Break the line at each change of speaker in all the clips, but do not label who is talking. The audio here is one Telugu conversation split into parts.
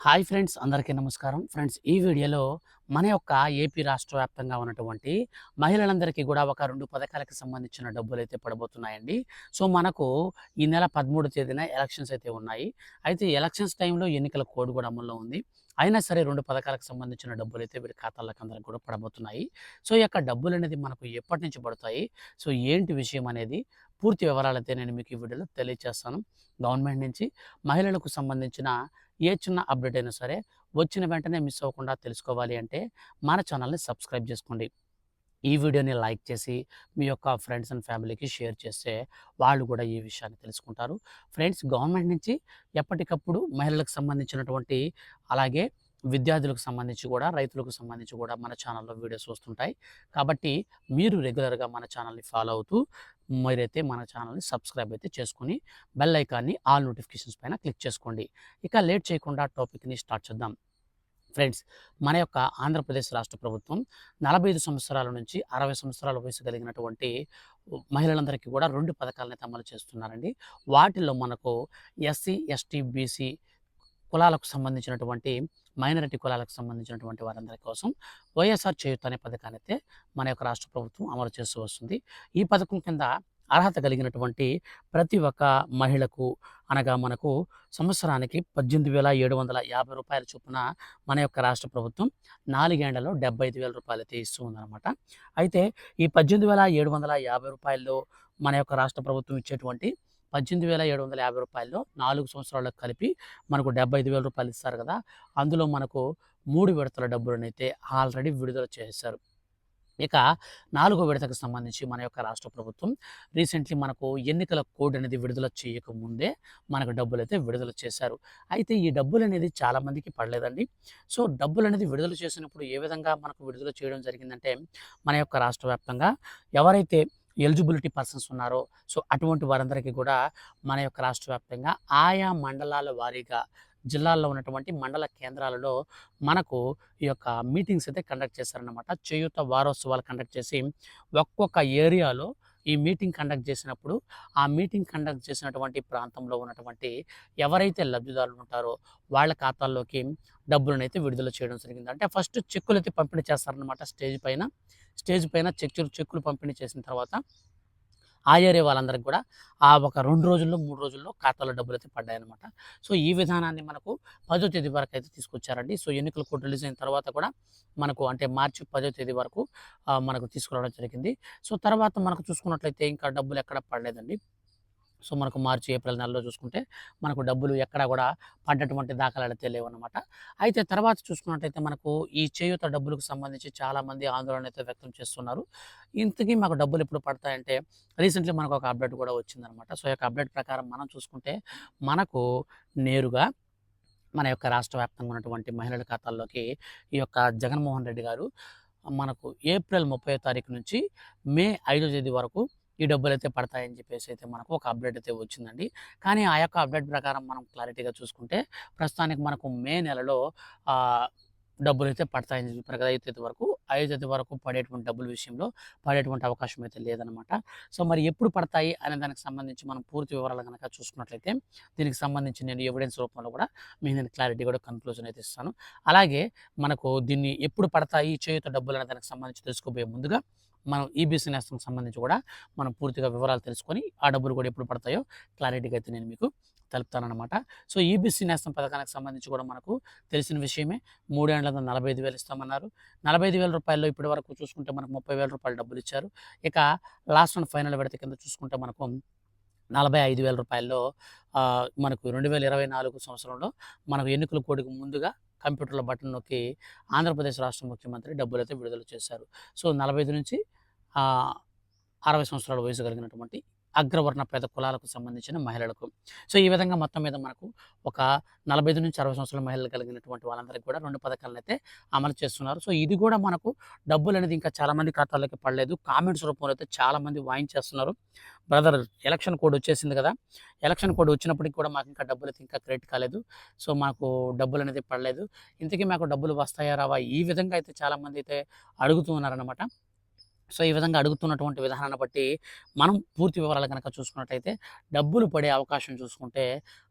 హాయ్ ఫ్రెండ్స్ అందరికీ నమస్కారం. ఫ్రెండ్స్ ఈ వీడియోలో మన యొక్క ఏపీ రాష్ట్ర వ్యాప్తంగా ఉన్నటువంటి మహిళలందరికీ కూడా ఒక రెండు పథకాలకు సంబంధించిన డబ్బులు అయితే పడబోతున్నాయండి. సో మనకు ఈ నెల పదమూడు తేదీన ఎలక్షన్స్ అయితే ఉన్నాయి. అయితే ఎలక్షన్స్ టైంలో ఎన్నికల కోడ్ కూడా అమల్లో ఉంది. అయినా సరే రెండు పథకాలకు సంబంధించిన డబ్బులు అయితే వీరి ఖాతాలకు అందరికి కూడా పడబోతున్నాయి. సో ఈ యొక్క డబ్బులు అనేది మనకు ఎప్పటి నుంచి పడతాయి? సో ఏంటి విషయం అనేది పూర్తి వివరాలైతే అయితే నేను మీకు ఈ వీడియోలో తెలియజేస్తాను గవర్నమెంట్ నుంచి మహిళలకు సంబంధించిన ఏ చిన్న అప్డేట్ అయినా సరే వచ్చిన వెంటనే మిస్ అవ్వకుండా తెలుసుకోవాలి అంటే మన ఛానల్ని సబ్స్క్రైబ్ చేసుకోండి. ఈ వీడియోని లైక్ చేసి మీ యొక్క ఫ్రెండ్స్ అండ్ ఫ్యామిలీకి షేర్ చేస్తే వాళ్ళు కూడా ఈ విషయాన్ని తెలుసుకుంటారు. ఫ్రెండ్స్ గవర్నమెంట్ నుంచి ఎప్పటికప్పుడు మహిళలకు సంబంధించినటువంటి అలాగే విద్యార్థులకు సంబంధించి కూడా రైతులకు సంబంధించి కూడా మన ఛానల్లో వీడియోస్ వస్తుంటాయి. కాబట్టి మీరు రెగ్యులర్గా మన ఛానల్ని ఫాలో అవుతూ మీరైతే మన ఛానల్ని సబ్స్క్రైబ్ అయితే చేసుకుని బెల్ ఐకాన్ని ఆల్ నోటిఫికేషన్స్ పైన క్లిక్ చేసుకోండి. ఇక లేట్ చేయకుండా టాపిక్ని స్టార్ట్ చేద్దాం. ఫ్రెండ్స్ మన యొక్క ఆంధ్రప్రదేశ్ రాష్ట్ర ప్రభుత్వం నలభై ఐదు సంవత్సరాల నుంచి అరవై సంవత్సరాల వయసు కలిగినటువంటి మహిళలందరికీ కూడా రెండు పథకాలను అయితే అమలు చేస్తున్నారండి. వాటిల్లో మనకు ఎస్సీ ఎస్టీ బీసీ కులాలకు సంబంధించినటువంటి మైనారిటీ కులాలకు సంబంధించినటువంటి వారందరి కోసం వైఎస్ఆర్ చేయుత అనే పథకాన్ని అయితే మన యొక్క రాష్ట్ర ప్రభుత్వం అమలు చేస్తూ వస్తుంది. ఈ పథకం కింద అర్హత కలిగినటువంటి ప్రతి ఒక్క మహిళకు అనగా మనకు సంవత్సరానికి పద్దెనిమిది వేల ఏడు వందల యాభై రూపాయల చొప్పున మన యొక్క రాష్ట్ర ప్రభుత్వం నాలుగేండ్లలో డెబ్బై ఐదు వేల రూపాయలు అయితే ఇస్తూ ఉందన్నమాట. అయితే ఈ పద్దెనిమిది వేల ఏడు వందల యాభై రూపాయల్లో మన యొక్క రాష్ట్ర ప్రభుత్వం ఇచ్చేటువంటి పద్దెనిమిది వేల ఏడు వందల యాభై రూపాయల్లో నాలుగు సంవత్సరాలకు కలిపి మనకు డెబ్బై ఐదు వేల రూపాయలు ఇస్తారు కదా. అందులో మనకు మూడు విడతల డబ్బులను అయితే ఆల్రెడీ విడుదల చేశారు. ఇక నాలుగో విడతకు సంబంధించి మన యొక్క రాష్ట్ర ప్రభుత్వం రీసెంట్లీ మనకు ఎన్నికల కోడ్ అనేది విడుదల చేయకముందే మనకు డబ్బులు అయితే విడుదల చేశారు. అయితే ఈ డబ్బులు అనేది చాలామందికి పడలేదండి. సో డబ్బులు అనేది విడుదల చేసినప్పుడు ఏ విధంగా మనకు విడుదల చేయడం జరిగిందంటే మన యొక్క రాష్ట్ర వ్యాప్తంగా ఎవరైతే ఎలిజిబిలిటీ పర్సన్స్ ఉన్నారో సో అటువంటి వారందరికీ కూడా మన యొక్క రాష్ట్ర వ్యాప్తంగా ఆయా మండలాల వారీగా జిల్లాల్లో ఉన్నటువంటి మండల కేంద్రాలలో మనకు ఈ యొక్క మీటింగ్స్ అయితే కండక్ట్ చేశారనమాట చేయూత వారోత్సవాలు కండక్ట్ చేసి ఒక్కొక్క ఏరియాలో ఈ మీటింగ్ కండక్ట్ చేసినప్పుడు ఆ మీటింగ్ కండక్ట్ చేసినటువంటి ప్రాంతంలో ఉన్నటువంటి ఎవరైతే లబ్ధిదారులు ఉంటారో వాళ్ళ ఖాతాల్లోకి డబ్బులను అయితే విడుదల చేయడం జరిగింది. అంటే ఫస్ట్ చెక్కులు అయితే పంపిణీ చేస్తారనమాట స్టేజ్ పైన. స్టేజ్ పైన చెక్కులు చెక్కులు పంపిణీ చేసిన తర్వాత ఆ ఏరియా వాళ్ళందరికీ కూడా ఆ ఒక రెండు రోజుల్లో మూడు రోజుల్లో ఖాతాలో డబ్బులు అయితే పడ్డాయన్నమాట. సో ఈ విధానాన్ని మనకు పదో తేదీ వరకు అయితే తీసుకొచ్చారండి. సో ఎన్నికల కోడ్ రిలీజ్ అయిన తర్వాత కూడా మనకు అంటే మార్చి పదో తేదీ వరకు మనకు తీసుకురావడం జరిగింది. సో తర్వాత మనకు చూసుకున్నట్లయితే ఇంకా డబ్బులు ఎక్కడ పడలేదండి. సో మనకు మార్చి ఏప్రిల్ నెలలో చూసుకుంటే మనకు డబ్బులు ఎక్కడా కూడా పడ్డటువంటి దాఖలు అయితే లేవన్నమాట. అయితే తర్వాత చూసుకున్నట్టయితే మనకు ఈ చేయూత డబ్బులకు సంబంధించి చాలామంది ఆందోళన అయితే వ్యక్తం చేస్తున్నారు. ఇంతకీ మాకు డబ్బులు ఎప్పుడు పడతాయంటే రీసెంట్లీ మనకు ఒక అప్డేట్ కూడా వచ్చిందనమాట సో యొక్క అప్డేట్ ప్రకారం మనం చూసుకుంటే మనకు నేరుగా మన యొక్క రాష్ట్ర వ్యాప్తంగా ఉన్నటువంటి మహిళల ఖాతాల్లోకి ఈ యొక్క జగన్మోహన్ రెడ్డి గారు మనకు ఏప్రిల్ ముప్పై తారీఖు నుంచి మే ఐదో తేదీ వరకు ఈ డబ్బులు అయితే పడతాయని చెప్పేసి అయితే మనకు ఒక అప్డేట్ అయితే వచ్చిందండి. కానీ ఆ యొక్క అప్డేట్ ప్రకారం మనం క్లారిటీగా చూసుకుంటే ప్రస్తుతానికి మనకు మే నెలలో డబ్బులు అయితే పడతాయని చెప్పారు కదా ఐదు తేదీ వరకు ఐదు తేదీ వరకు పడేటువంటి డబ్బుల విషయంలో పడేటువంటి అవకాశం అయితే లేదనమాట సో మరి ఎప్పుడు పడతాయి అనే దానికి సంబంధించి మనం పూర్తి వివరాలు కనుక చూసుకున్నట్లయితే దీనికి సంబంధించి నేను ఎవిడెన్స్ రూపంలో కూడా మీకు నేను క్లారిటీ కూడా కన్క్లూజన్ అయితే ఇస్తాను. అలాగే మనకు దీన్ని ఎప్పుడు పడతాయి చేయుత డబ్బులు అనే దానికి సంబంధించి తెలుసుకోబోయే ముందుగా మనం ఈబీసీ నేస్తంకి సంబంధించి కూడా మనం పూర్తిగా వివరాలు తెలుసుకొని ఆ డబ్బులు కూడా ఎప్పుడు పడతాయో క్లారిటీగా అయితే నేను మీకు తెలుపుతానమాట సో ఈబీసీ నేస్తం పథకానికి సంబంధించి కూడా మనకు తెలిసిన విషయమే. మూడేళ్ళ నలభై ఐదు వేలు ఇస్తామన్నారు. నలభై ఐదు వేల రూపాయల్లో ఇప్పటి వరకు చూసుకుంటే మనకు ముప్పై వేల రూపాయలు డబ్బులు ఇచ్చారు. ఇక లాస్ట్ అండ్ ఫైనల్ విడత కింద చూసుకుంటే మనకు నలభై ఐదు వేల రూపాయల్లో మనకు రెండు వేల ఇరవై నాలుగు సంవత్సరంలో మనకు ఎన్నికల కోడికి ముందుగా కంప్యూటర్ల బటన్ నొక్కి ఆంధ్రప్రదేశ్ రాష్ట్ర ముఖ్యమంత్రి డబ్బులు అయితే విడుదల చేశారు. సో నలభై ఐదు నుంచి అరవై సంవత్సరాల వయసు కలిగినటువంటి అగ్రవర్ణ పేద కులాలకు సంబంధించిన మహిళలకు. సో ఈ విధంగా మొత్తం మీద మనకు ఒక నలభై ఐదు నుంచి అరవై సంవత్సరాల మహిళలు కలిగినటువంటి వాళ్ళందరికీ కూడా రెండు పథకాలను అయితే అమలు చేస్తున్నారు. సో ఇది కూడా మనకు డబ్బులు అనేది ఇంకా చాలామంది ఖాతాల్లోకి పడలేదు. కామెంట్స్ రూపంలో అయితే చాలామంది వాయించేస్తున్నారు. బ్రదర్ ఎలక్షన్ కోడ్ వచ్చేసింది కదా. ఎలక్షన్ కోడ్ వచ్చినప్పటికి కూడా మాకు ఇంకా డబ్బులు అయితే ఇంకా క్రెడిట్ కాలేదు. సో మాకు డబ్బులు అనేది పడలేదు. ఇంతకీ మాకు డబ్బులు వస్తాయా రావా? ఈ విధంగా అయితే చాలామంది అయితే అడుగుతూ ఉన్నారనమాట సో ఈ విధంగా అడుగుతున్నటువంటి విధానాన్ని బట్టి మనం పూర్తి వివరాలు కనుక చూసుకున్నట్టయితే డబ్బులు పడే అవకాశం చూసుకుంటే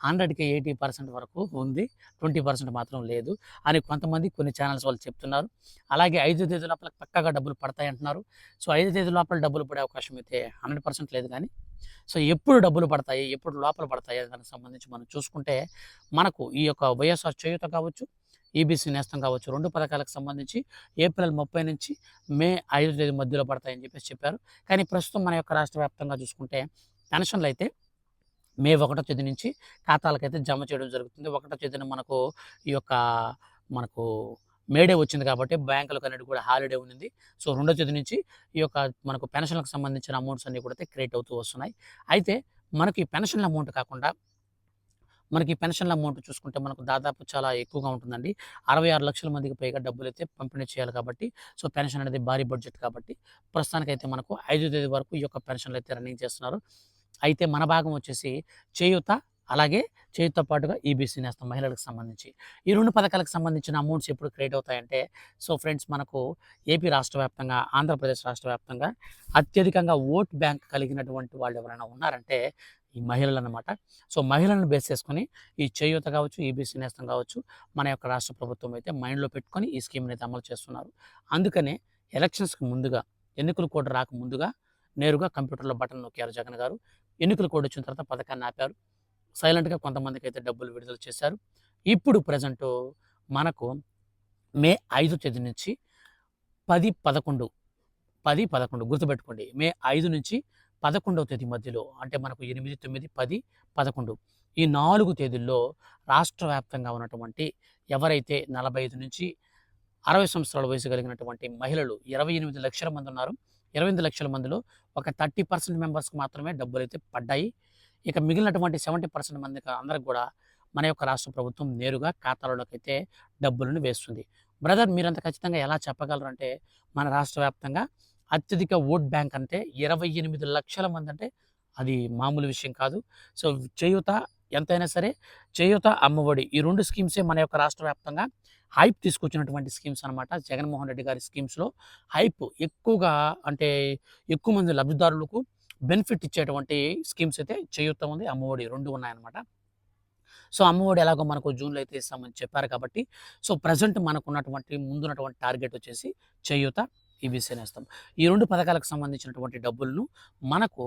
హండ్రెడ్కి ఎయిటీ పర్సెంట్ వరకు ఉంది. ట్వంటీ పర్సెంట్ మాత్రం లేదు అని కొంతమంది కొన్ని ఛానల్స్ వాళ్ళు చెప్తున్నారు. అలాగే ఐదు తేదీ లోపల పక్కగా డబ్బులు పడతాయి అంటున్నారు. సో ఐదు తేదీ లోపల డబ్బులు పడే అవకాశం అయితే హండ్రెడ్ పర్సెంట్ లేదు కానీ సో ఎప్పుడు డబ్బులు పడతాయి ఎప్పుడు లోపల పడతాయి దానికి సంబంధించి మనం చూసుకుంటే మనకు ఈ యొక్క వైఎస్ఆర్ చేయూత కావచ్చు ఈబీసీ నేస్తం కావచ్చు. రెండు పథకాలకు సంబంధించి ఏప్రిల్ ముప్పై నుంచి మే ఐదు తేదీ మధ్యలో పడతాయని చెప్పేసి చెప్పారు. కానీ ప్రస్తుతం మన యొక్క రాష్ట్ర వ్యాప్తంగా చూసుకుంటే పెన్షన్లు అయితే మే ఒకటో తేదీ నుంచి ఖాతాలకైతే జమ చేయడం జరుగుతుంది. ఒకటో తేదీన మనకు ఈ యొక్క మనకు మేడే వచ్చింది కాబట్టి బ్యాంకులకు అనేది కూడా హాలిడే ఉంది సో రెండో తేదీ నుంచి ఈ యొక్క మనకు పెన్షన్లకు సంబంధించిన అమౌంట్స్ అన్నీ కూడా క్రియేట్ అవుతూ వస్తున్నాయి. అయితే మనకి పెన్షన్ల అమౌంట్ కాకుండా మనకి పెన్షన్ల అమౌంట్ చూసుకుంటే మనకు దాదాపు చాలా ఎక్కువగా ఉంటుందండి. అరవై ఆరు లక్షల మందికి పైగా డబ్బులు అయితే పంపిణీ చేయాలి కాబట్టి సో పెన్షన్ అనేది భారీ బడ్జెట్ కాబట్టి ప్రస్తుతానికైతే మనకు ఐదో తేదీ వరకు ఈ యొక్క పెన్షన్లు అయితే రన్నింగ్ చేస్తున్నారు. అయితే మన భాగం వచ్చేసి చేయూత అలాగే చేతితో పాటుగా ఈబీసీ నేస్తం మహిళలకు సంబంధించి. ఈ రెండు పథకాలకు సంబంధించిన అమౌంట్స్ ఎప్పుడు క్రియేట్ అవుతాయంటే సో ఫ్రెండ్స్ మనకు ఏపీ రాష్ట్ర వ్యాప్తంగా ఆంధ్రప్రదేశ్ రాష్ట్ర వ్యాప్తంగా అత్యధికంగా ఓట్ బ్యాంక్ కలిగినటువంటి వాళ్ళు ఎవరైనా ఉన్నారంటే ఈ మహిళలు అనమాట సో మహిళలను బేస్ చేసుకొని ఈ చేయూత కావచ్చు ఈబీసీ నేస్తం కావచ్చు మన యొక్క రాష్ట్ర ప్రభుత్వం అయితే మైండ్లో పెట్టుకొని ఈ స్కీమ్ని అయితే అమలు చేస్తున్నారు. అందుకనే ఎలక్షన్స్కి ముందుగా ఎన్నికల కోడ్ రాక ముందుగా నేరుగా కంప్యూటర్లో బటన్ నొక్కారు జగన్ గారు. ఎన్నికల కోడ్ వచ్చిన తర్వాత పథకాన్ని ఆపారు. సైలెంట్గా కొంతమందికి అయితే డబ్బులు విడుదల చేశారు. ఇప్పుడు ప్రజెంట్ మనకు మే ఐదు తేదీ నుంచి పది పదకొండు పది పదకొండు గుర్తుపెట్టుకోండి. మే ఐదు నుంచి పదకొండవ తేదీ మధ్యలో అంటే మనకు ఎనిమిది తొమ్మిది పది పదకొండు. ఈ నాలుగు తేదీల్లో రాష్ట్ర వ్యాప్తంగా ఉన్నటువంటి ఎవరైతే నలభై ఐదు నుంచి అరవై సంవత్సరాల వయసు కలిగినటువంటి మహిళలు ఇరవై ఎనిమిది లక్షల మంది ఉన్నారు. ఇరవై ఎనిమిది లక్షల మందిలో ఒక థర్టీ పర్సెంట్ మెంబర్స్కి మాత్రమే డబ్బులు అయితే పడ్డాయి. ఇక మిగిలినటువంటి సెవెంటీ పర్సెంట్ మందికి అందరికి కూడా మన యొక్క రాష్ట్ర ప్రభుత్వం నేరుగా ఖాతాలలోకి అయితే డబ్బులను వేస్తుంది. బ్రదర్ మీరంత ఖచ్చితంగా ఎలా చెప్పగలరు అంటే మన రాష్ట్ర వ్యాప్తంగా అత్యధిక ఓట్ బ్యాంక్ అంటే ఇరవై ఎనిమిది లక్షల మంది అంటే అది మామూలు విషయం కాదు. సో చేయూత ఎంతైనా సరే చేయూత అమ్మఒడి ఈ రెండు స్కీమ్సే మన యొక్క రాష్ట్ర వ్యాప్తంగా హైప్ తీసుకొచ్చినటువంటి స్కీమ్స్ అనమాట జగన్మోహన్ రెడ్డి గారి స్కీమ్స్లో హైప్ ఎక్కువగా అంటే ఎక్కువ మంది లబ్ధిదారులకు బెనిఫిట్ ఇచ్చేటువంటి స్కీమ్స్ అయితే చేయూత ఉంది అమ్మఒడి రెండు ఉన్నాయన్నమాట. సో అమ్మఒడి ఎలాగో మనకు జూన్లో అయితే ఇస్తామని చెప్పారు కాబట్టి సో ప్రజెంట్ మనకు ఉన్నటువంటి ముందున్నటువంటి టార్గెట్ వచ్చేసి చేయూత. ఈబీసీ నేస్తాం ఈ రెండు పథకాలకు సంబంధించినటువంటి డబ్బులను మనకు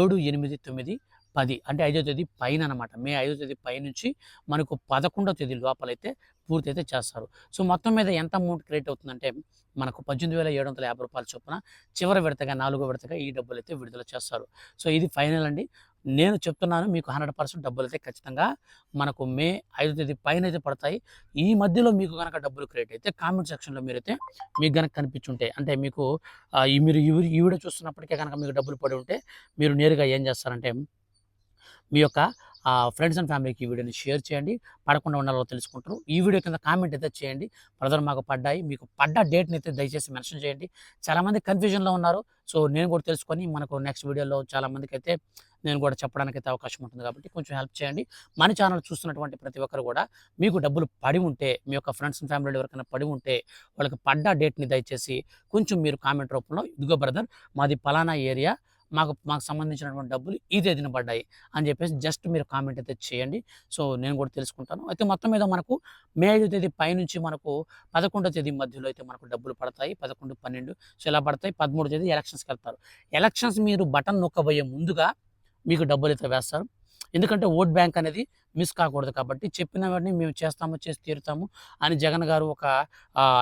ఏడు ఎనిమిది తొమ్మిది పది అంటే ఐదో తేదీ పైన అనమాట మే ఐదో తేదీ పై నుంచి మనకు పదకొండో తేదీ లోపలైతే పూర్తి అయితే చేస్తారు. సో మొత్తం మీద ఎంత అమౌంట్ క్రియేట్ అవుతుందంటే మనకు పద్దెనిమిది వేల ఏడు వందల యాభై రూపాయల చొప్పున చివరి విడతగా నాలుగో విడతగా ఈ డబ్బులు అయితే విడుదల చేస్తారు. సో ఇది ఫైనల్ అండి. నేను చెప్తున్నాను మీకు హండ్రెడ్ పర్సెంట్ డబ్బులు అయితే ఖచ్చితంగా మనకు మే ఐదో తేదీ పైన అయితే పడతాయి. ఈ మధ్యలో మీకు కనుక డబ్బులు క్రియేట్ అయితే కామెంట్ సెక్షన్లో మీరైతే మీకు కనుక కనిపించుంటాయి అంటే మీకు మీరు ఈ ఈ వీడియో చూస్తున్నప్పటికే కనుక మీకు డబ్బులు పడి ఉంటే మీరు నేరుగా ఏం చేస్తారంటే మీ యొక్క ఫ్రెండ్స్ అండ్ ఫ్యామిలీకి ఈ వీడియోని షేర్ చేయండి. పడకుండా ఉండాలో తెలుసుకుంటారు. ఈ వీడియో కింద కామెంట్ అయితే చేయండి. బ్రదర్ మాకు పడ్డాయి. మీకు పడ్డ డేట్ని అయితే దయచేసి మెన్షన్ చేయండి. చాలామంది కన్ఫ్యూజన్లో ఉన్నారు. సో నేను కూడా తెలుసుకొని మనకు నెక్స్ట్ వీడియోలో చాలామందికి అయితే నేను కూడా చెప్పడానికి అయితే అవకాశం ఉంటుంది కాబట్టి కొంచెం హెల్ప్ చేయండి. మన ఛానల్ చూస్తున్నటువంటి ప్రతి ఒక్కరు కూడా మీకు డబ్బులు పడి ఉంటే మీ యొక్క ఫ్రెండ్స్ అండ్ ఫ్యామిలీ ఎవరికైనా పడి ఉంటే వాళ్ళకి పడ్డ డేట్ని దయచేసి కొంచెం మీరు కామెంట్ రూపంలో ఇదిగో బ్రదర్ మాది పలానా ఏరియా మాకు మాకు సంబంధించినటువంటి డబ్బులు ఈ తేదీన పడ్డాయి అని చెప్పేసి జస్ట్ మీరు కామెంట్ అయితే చేయండి. సో నేను కూడా తెలుసుకుంటాను. అయితే మొత్తం మీద మనకు మే ఐదు తేదీ పైనుంచి మనకు పదకొండో తేదీ మధ్యలో అయితే మనకు డబ్బులు పడతాయి. పదకొండు పన్నెండు. సో ఇలా పడతాయి? పదమూడు తేదీ ఎలక్షన్స్కి వెళ్తారు. ఎలక్షన్స్ మీరు బటన్ నొక్కబోయే ముందుగా మీకు డబ్బులు అయితే వేస్తారు. ఎందుకంటే ఓట్ బ్యాంక్ అనేది మిస్ కాకూడదు కాబట్టి చెప్పిన వాటిని మేము చేస్తాము చేసి తీరుతాము అని జగన్ గారు ఒక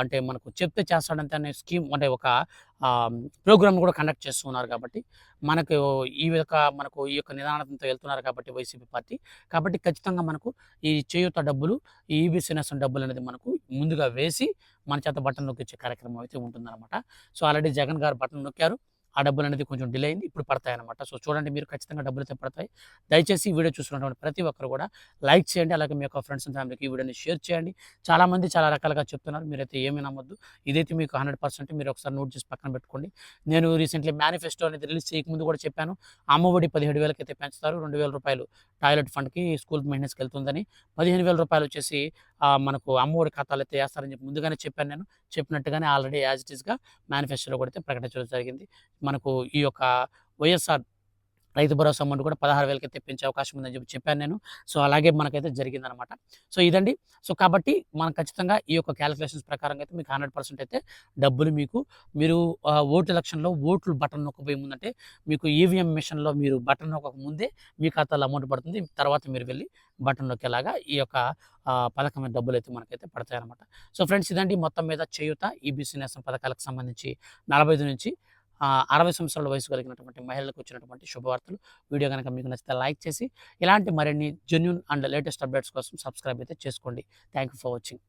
అంటే మనకు చెప్తే చేస్తాడంతే అనే స్కీమ్ అంటే ఒక ప్రోగ్రామ్ కూడా కండక్ట్ చేస్తున్నారు కాబట్టి మనకు ఈ యొక్క మనకు ఈ యొక్క నిదానంతో వెళ్తున్నారు కాబట్టి వైసీపీ పార్టీ. కాబట్టి ఖచ్చితంగా మనకు ఈ చేయూత డబ్బులు ఈ ఈబీసీ నేషన్ డబ్బులు అనేది మనకు ముందుగా వేసి మన చేత బటన్ నొక్కిచ్చే కార్యక్రమం అయితే ఉంటుందన్నమాట. సో ఆల్రెడీ జగన్ గారు బటన్ నొక్కారు. ఆ డబ్బులు అనేది కొంచెం డిలే అయింది ఇప్పుడు పడతాయి అనమాట సో చూడండి మీరు ఖచ్చితంగా డబ్బులు అయితే పడతాయి. దయచేసి ఈ వీడియో చూస్తున్నటువంటి ప్రతి ఒక్కరు కూడా లైక్ చేయండి అలాగే మీ యొక్క ఫ్రెండ్స్ అండ్ ఫ్యామిలీకి ఈ వీడియోని షేర్ చేయండి. చాలామంది చాలా రకాలుగా చెప్తున్నారు మీరైతే ఏమీ నమ్మద్దు. ఇదైతే మీకు హండ్రెడ్ పర్సెంట్ మీరు ఒకసారి నోట్ చేసి పక్కన పెట్టుకోండి. నేను రీసెంట్లీ మేనిఫెస్టో అనేది రిలీజ్ చేయకముందు కూడా చెప్పాను అమ్మఒడి పదిహేడు వేలకి అయితే పెంచుతారు. రెండు వేల రూపాయలు టాయిలెట్ ఫండ్కి స్కూల్ మెయింటెనెన్స్కి వెళ్తుందని పదిహేను వేల రూపాయలు వచ్చేసి మనకు అమ్మఒడి ఖాతాలు అయితే వేస్తారని చెప్పి ముందుగానే చెప్పాను నేను. చెప్పినట్టుగానే ఆల్రెడీ యాజ్ ఇట్ ఈస్గా మేనిఫెస్టోలో కూడా అయితే ప్రకటించడం జరిగింది. మనకు ఈ యొక్క వైఎస్ఆర్ రైతు భరోసా అమౌంట్ కూడా పదహారు వేలకైతే అయితే పెంచే అవకాశం ఉందని చెప్పి చెప్పాను నేను. సో అలాగే మనకైతే జరిగిందనమాట సో ఇదండి. సో కాబట్టి మనం ఖచ్చితంగా ఈ యొక్క క్యాలిక్యులేషన్స్ ప్రకారం అయితే మీకు హండ్రెడ్ పర్సెంట్ అయితే డబ్బులు మీకు మీరు ఆ, ఓటు ఎలక్షన్లో ఓట్లు బటన్ నొక్కబోయే ముందంటే మీకు ఈవీఎం మిషన్లో మీరు బటన్ నొక్కక ముందే మీ ఖాతాలో అమౌంట్ పడుతుంది. తర్వాత మీరు వెళ్ళి బటన్ నొక్కేలాగా ఈ యొక్క పథకం డబ్బులు అయితే మనకైతే పడతాయి అనమాట సో ఫ్రెండ్స్ ఇదండి. మొత్తం మీద చేయుత ఈబీసీ నేసం పథకాలకు సంబంధించి నలభై ఐదు నుంచి అరవై సంవత్సరాల వయసు కలిగినటువంటి మహిళలకు వచ్చినటువంటి శుభవార్తలు. వీడియో కనుక మీకు నచ్చితే లైక్ చేసి ఇలాంటి మరిన్ని జెన్యున్ అండ్ లేటెస్ట్ అప్డేట్స్ కోసం సబ్స్క్రైబ్ అయితే చేసుకోండి. Thank you for watching